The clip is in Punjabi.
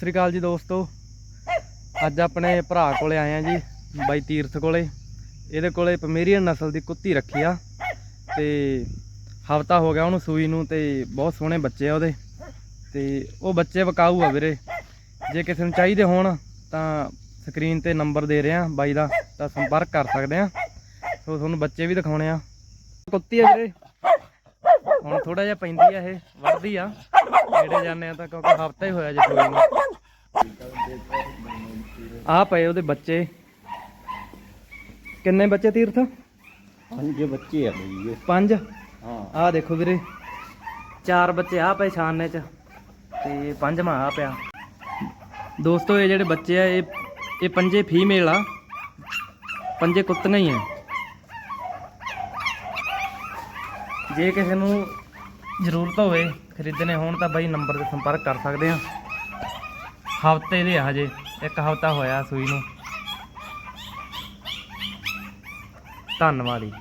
ਸ੍ਰੀ ਅਕਾਲ ਜੀ ਦੋਸਤੋ। ਅੱਜ ਆਪਣੇ ਭਰਾ ਕੋਲੇ ਆਏ ਆ ਜੀ, ਬਾਈ ਤੀਰਥ ਕੋਲੇ। ਇਹਦੇ ਕੋਲੇ ਪਮੇਰੀਅਨ ਨਸਲ ਦੀ ਕੁੱਤੀ ਰੱਖੀ ਆ। ਤੇ ਹਫਤਾ ਹੋ ਗਿਆ ਉਹਨੂੰ ਸੂਈ ਨੂੰ ਤੇ ਬਹੁਤ ਸੋਹਣੇ ਬੱਚੇ ਆ ਉਹਦੇ। ਤੇ ਉਹ ਬੱਚੇ ਵਿਕਾਊ ਆ ਵੀਰੇ। ਜੇ ਕਿਸੇ ਨੂੰ ਚਾਹੀਦੇ ਹੋਣ ਤਾਂ ਸਕਰੀਨ ਤੇ ਨੰਬਰ ਦੇ ਰਿਹਾ ਬਾਈ ਦਾ, ਤਾਂ ਸੰਪਰਕ ਕਰ ਸਕਦੇ ਆ। ਸੋ ਤੁਹਾਨੂੰ ਬੱਚੇ ਵੀ ਦਿਖਾਉਣੇ ਆ। ਕੁੱਤੀ ਆ ਵੀਰੇ। ਹੁਣ ਥੋੜਾ ਜਿਹਾ ਪੈਂਦੀ ਆ ਇਹ ਵੱਧਦੀ ਆ। ਨੇੜੇ ਜਾਂਦੇ ਆ ਤਾਂ ਕਿਉਂਕਿ ਹਫਤਾ ਹੀ ਹੋਇਆ ਜੇ ਸੂਈ ਨੂੰ। ਆ ਪਏ ਉਹਦੇ ਬੱਚੇ। ਕਿੰਨੇ ਬੱਚੇ ਤੀਰਥ? ਪੰਜ ਬੱਚੇ ਆ ਬਈ ਇਹ। ਪੰਜ? ਹਾਂ। ਆ ਦੇਖੋ ਵੀਰੇ ਚਾਰ ਬੱਚੇ ਆ ਪਏ ਛਾਨਣੇ ਚ ਤੇ ਪੰਜਵਾਂ ਆ ਪਿਆ। ਦੋਸਤੋ ਇਹ ਜਿਹੜੇ ਬੱਚੇ ਆ ਇਹ ਇਹ ਪੰਜੇ ਫੀਮੇਲ ਆ। ਪੰਜੇ ਕੁੱਤੀਆਂ ਹੀ ਆ। ਜੇ ਕਿਸੇ ਨੂੰ ਜ਼ਰੂਰਤ ਹੋਵੇ ਖਰੀਦਣੇ ਹੋਣ ਤਾਂ ਬਾਈ ਨੰਬਰ ਤੇ ਸੰਪਰਕ ਕਰ ਸਕਦੇ ਆ ਹਫ਼ਤੇ ਦੇ ਆ ਹਜੇ, ਇੱਕ ਹਫਤਾ ਹੋਇਆ ਸੂਈ ਨੂੰ। ਧੰਨਵਾਦ ਜੀ।